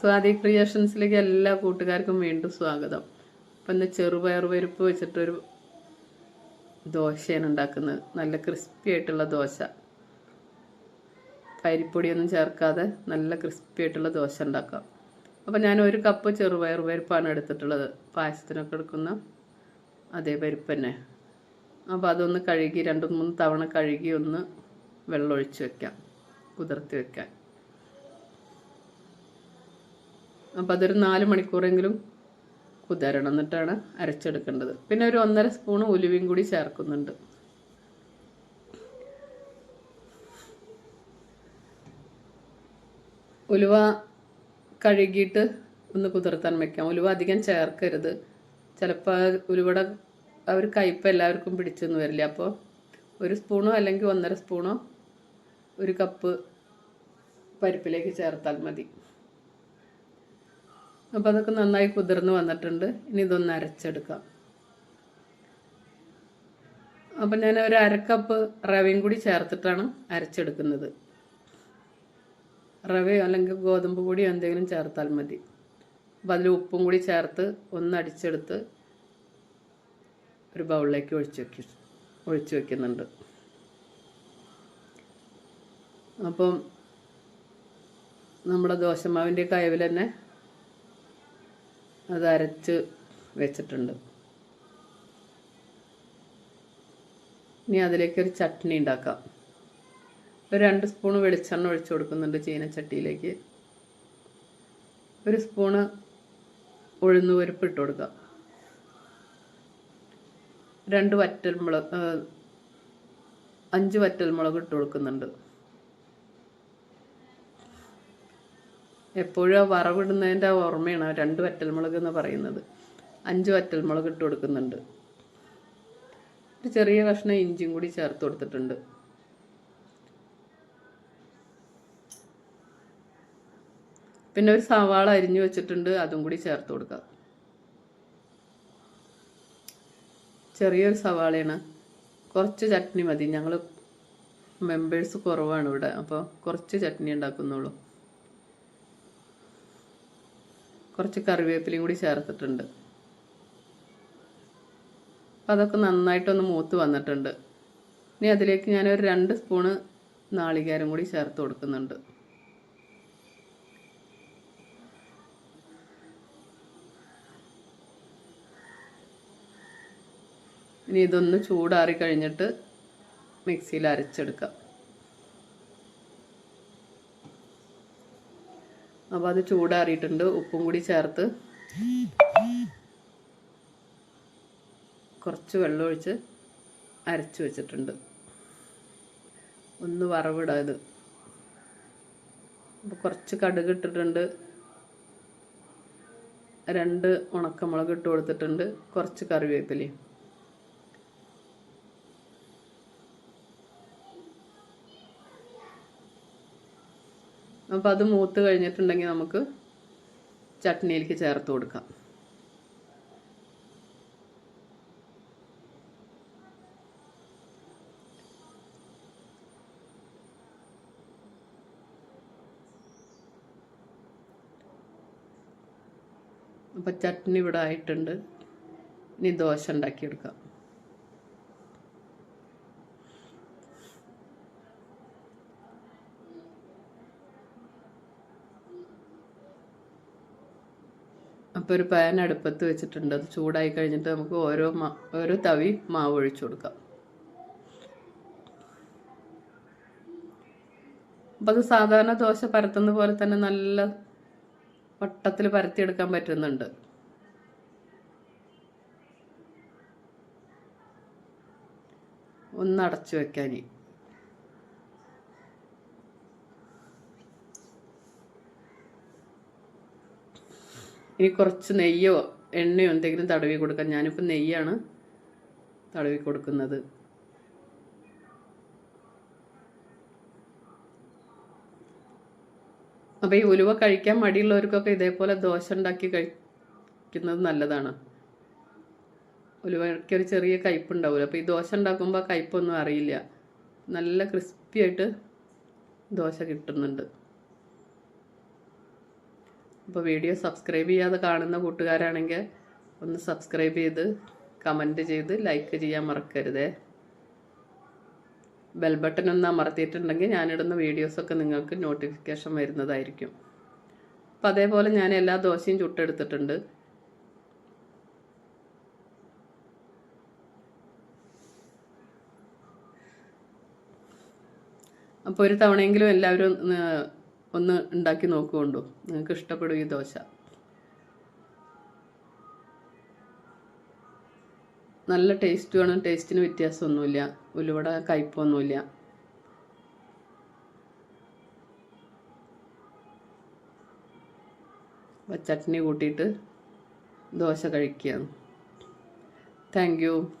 സ്വാതി ക്രിയേഷൻസിലേക്ക് എല്ലാ കൂട്ടുകാർക്കും വീണ്ടും സ്വാഗതം. അപ്പം ഇന്ന് ചെറുപയർ പരിപ്പ് വെച്ചിട്ടൊരു ദോശയാണ് ഉണ്ടാക്കുന്നത്. നല്ല ക്രിസ്പി ആയിട്ടുള്ള ദോശ. പരിപ്പൊടിയൊന്നും ചേർക്കാതെ നല്ല ക്രിസ്പി ആയിട്ടുള്ള ദോശ ഉണ്ടാക്കാം. അപ്പം ഞാൻ ഒരു കപ്പ് ചെറുപയർ പരിപ്പാണ് എടുത്തിട്ടുള്ളത്. പായസത്തിനൊക്കെ എടുക്കുന്ന അതേ പരിപ്പ് തന്നെ. അപ്പോൾ അതൊന്ന് കഴുകി രണ്ട് മൂന്ന് തവണ കഴുകി ഒന്ന് വെള്ളം ഒഴിച്ച് വെക്കാം. കുതിർത്തി വെക്കാൻ. അപ്പോൾ അതൊരു നാല് മണിക്കൂറെങ്കിലും കുതിരണം എന്നിട്ടാണ് അരച്ചെടുക്കേണ്ടത്. പിന്നെ ഒരു ഒന്നര സ്പൂൺ ഉലുവയും കൂടി ചേർക്കുന്നുണ്ട്. ഉലുവ കഴുകിയിട്ട് ഒന്ന് കുതിർത്താൻ വെക്കാം. ഉലുവ അധികം ചേർക്കരുത്. ചിലപ്പോൾ ഉലുവയുടെ ആ ഒരു കയ്പ്പ് എല്ലാവർക്കും പിടിച്ചെന്ന് വരില്ല? അപ്പോൾ ഒരു സ്പൂണോ അല്ലെങ്കിൽ ഒന്നര സ്പൂണോ ഒരു കപ്പ് പരിപ്പിലേക്ക് ചേർത്താൽ മതി. അപ്പോൾ അതൊക്കെ നന്നായി കുതിർന്ന് വന്നിട്ടുണ്ട്. ഇനി ഇതൊന്ന് അരച്ചെടുക്കാം. അപ്പം ഞാൻ ഒരു അരക്കപ്പ് റവയും കൂടി ചേർത്തിട്ടാണ് അരച്ചെടുക്കുന്നത്. റവയോ അല്ലെങ്കിൽ ഗോതമ്പ് പൊടിയോ എന്തെങ്കിലും ചേർത്താൽ മതി. അപ്പം അതിൽ ഉപ്പും കൂടി ചേർത്ത് ഒന്ന് അടിച്ചെടുത്ത് ഒരു ബൗളിലേക്ക് ഒഴിച്ച് വെക്കി ഒഴിച്ച് വയ്ക്കുന്നുണ്ട് അപ്പം നമ്മുടെ ദോശമാവിന്റെ കയവിൽ തന്നെ അത് അരച്ച് വെച്ചിട്ടുണ്ട്. ഇനി അതിലേക്ക് ഒരു ചട്നി ഉണ്ടാക്കാം. ഒരു രണ്ട് സ്പൂണ് വെളിച്ചെണ്ണ ഒഴിച്ചു കൊടുക്കുന്നുണ്ട് ചീനച്ചട്ടിയിലേക്ക്. ഒരു സ്പൂണ് ഉഴുന്ന് പരിപ്പ് ഇട്ട് കൊടുക്കാം രണ്ട് വറ്റൽമുളക് അഞ്ച് വറ്റൽമുളക് ഇട്ട് കൊടുക്കുന്നുണ്ട്. എപ്പോഴും ആ വറവിടുന്നതിന്റെ ഓർമ്മയാണ് ആ രണ്ട് വറ്റൽമുളക് എന്ന് പറയുന്നത്. അഞ്ച് വറ്റൽമുളക് ഇട്ട് കൊടുക്കുന്നുണ്ട്. ഒരു ചെറിയ കഷ്ണം ഇഞ്ചിയും കൂടി ചേർത്ത് കൊടുത്തിട്ടുണ്ട്. പിന്നെ ഒരു സവാള അരിഞ്ഞു വെച്ചിട്ടുണ്ട് അതും കൂടി ചേർത്ത് കൊടുക്കാം. ചെറിയൊരു സവാളയാണ്. കുറച്ച് ചട്നി മതി. ഞങ്ങൾ മെമ്പേഴ്സ് കുറവാണ് ഇവിടെ അപ്പോൾ കുറച്ച് ചട്നി ഉണ്ടാക്കുന്നുള്ളൂ. കുറച്ച് കറിവേപ്പിലയും കൂടി ചേർത്തിട്ടുണ്ട്. അതൊക്കെ നന്നായിട്ടൊന്ന് മൂത്ത് വന്നിട്ടുണ്ട്. ഇനി അതിലേക്ക് ഞാനൊരു രണ്ട് സ്പൂണ് നാളികേരം കൂടി ചേർത്ത് കൊടുക്കുന്നുണ്ട്. ഇനി ഇതൊന്ന് ചൂടാറി കഴിഞ്ഞിട്ട് മിക്സിയിൽ അരച്ചെടുക്കാം. അപ്പോൾ അത് ചൂടാറിയിട്ടുണ്ട്. ഉപ്പും കൂടി ചേർത്ത് കുറച്ച് വെള്ളമൊഴിച്ച് അരച്ച് വെച്ചിട്ടുണ്ട്. ഒന്ന് വറവിടാത് അപ്പോൾ കുറച്ച് കടുക് ഇട്ടിട്ടുണ്ട്. രണ്ട് ഉണക്കമുളക് ഇട്ട് കൊടുത്തിട്ടുണ്ട്. കുറച്ച് കറിവേപ്പിലയും. അപ്പോൾ അത് മൂത്ത് കഴിഞ്ഞിട്ടുണ്ടെങ്കിൽ നമുക്ക് ചട്നിയിലേക്ക് ചേർത്ത് കൊടുക്കാം. അപ്പോൾ ചട്നി ഇവിടെ ആയിട്ടുണ്ട്. ഇനി ദോശ ഉണ്ടാക്കിയെടുക്കാം. അപ്പോൾ ഒരു പാൻ അടുപ്പത്ത് വെച്ചിട്ടുണ്ട്. അത് ചൂടായി കഴിഞ്ഞിട്ട് നമുക്ക് ഓരോ മാ ഓരോ തവി മാവ് ഒഴിച്ചു കൊടുക്കാം. അപ്പോൾ അത് സാധാരണ ദോശ പരത്തുന്ന പോലെ തന്നെ നല്ല വട്ടത്തിൽ പരത്തിയെടുക്കാൻ പറ്റുന്നുണ്ട്. ഒന്ന് അടച്ചു വെക്കാൻ ഇനി കുറച്ച് നെയ്യോ എണ്ണയോ എന്തെങ്കിലും തടവി കൊടുക്കാം. ഞാനിപ്പോൾ നെയ്യാണ് തടവി കൊടുക്കുന്നത്. അപ്പോൾ ഈ ഉലുവ കഴിക്കാൻ മടിയുള്ളവർക്കൊക്കെ ഇതേപോലെ ദോശ ഉണ്ടാക്കി കഴിക്കുന്നത് നല്ലതാണ്. ഉലുവയ്ക്ക് ഒരു ചെറിയ കയ്പുണ്ടാവില്ല അപ്പോൾ ഈ ദോശ ഉണ്ടാക്കുമ്പോൾ കയ്പൊന്നും അറിയില്ല. നല്ല ക്രിസ്പി ആയിട്ട് ദോശ കിട്ടുന്നുണ്ട്. അപ്പോൾ വീഡിയോ സബ്സ്ക്രൈബ് ചെയ്യാതെ കാണുന്ന കൂട്ടുകാരാണെങ്കിൽ ഒന്ന് സബ്സ്ക്രൈബ് ചെയ്ത് കമന്റ് ചെയ്ത് ലൈക്ക് ചെയ്യാൻ മറക്കരുതേ. ബെൽ ബട്ടൺ ഒന്ന് അമർത്തിയിട്ടുണ്ടെങ്കിൽ ഞാനിടുന്ന വീഡിയോസൊക്കെ നിങ്ങൾക്ക് നോട്ടിഫിക്കേഷൻ വരുന്നതായിരിക്കും. അപ്പം അതേപോലെ ഞാൻ എല്ലാ ദോശയും ചുട്ടെടുത്തിട്ടുണ്ട്. അപ്പോൾ ഒരു തവണയെങ്കിലും എല്ലാവരും ഒന്ന് ഉണ്ടാക്കി നോക്കുകൊണ്ടു. നിങ്ങൾക്ക് ഇഷ്ടപ്പെടും ഈ ദോശ. നല്ല ടേസ്റ്റുമാണ് ടേസ്റ്റിന് വ്യത്യാസമൊന്നുമില്ല. ഉലുവട കയ്പൊന്നുമില്ല. ചട്നി കൂട്ടിയിട്ട് ദോശ കഴിക്കുകയാണ്. Thank you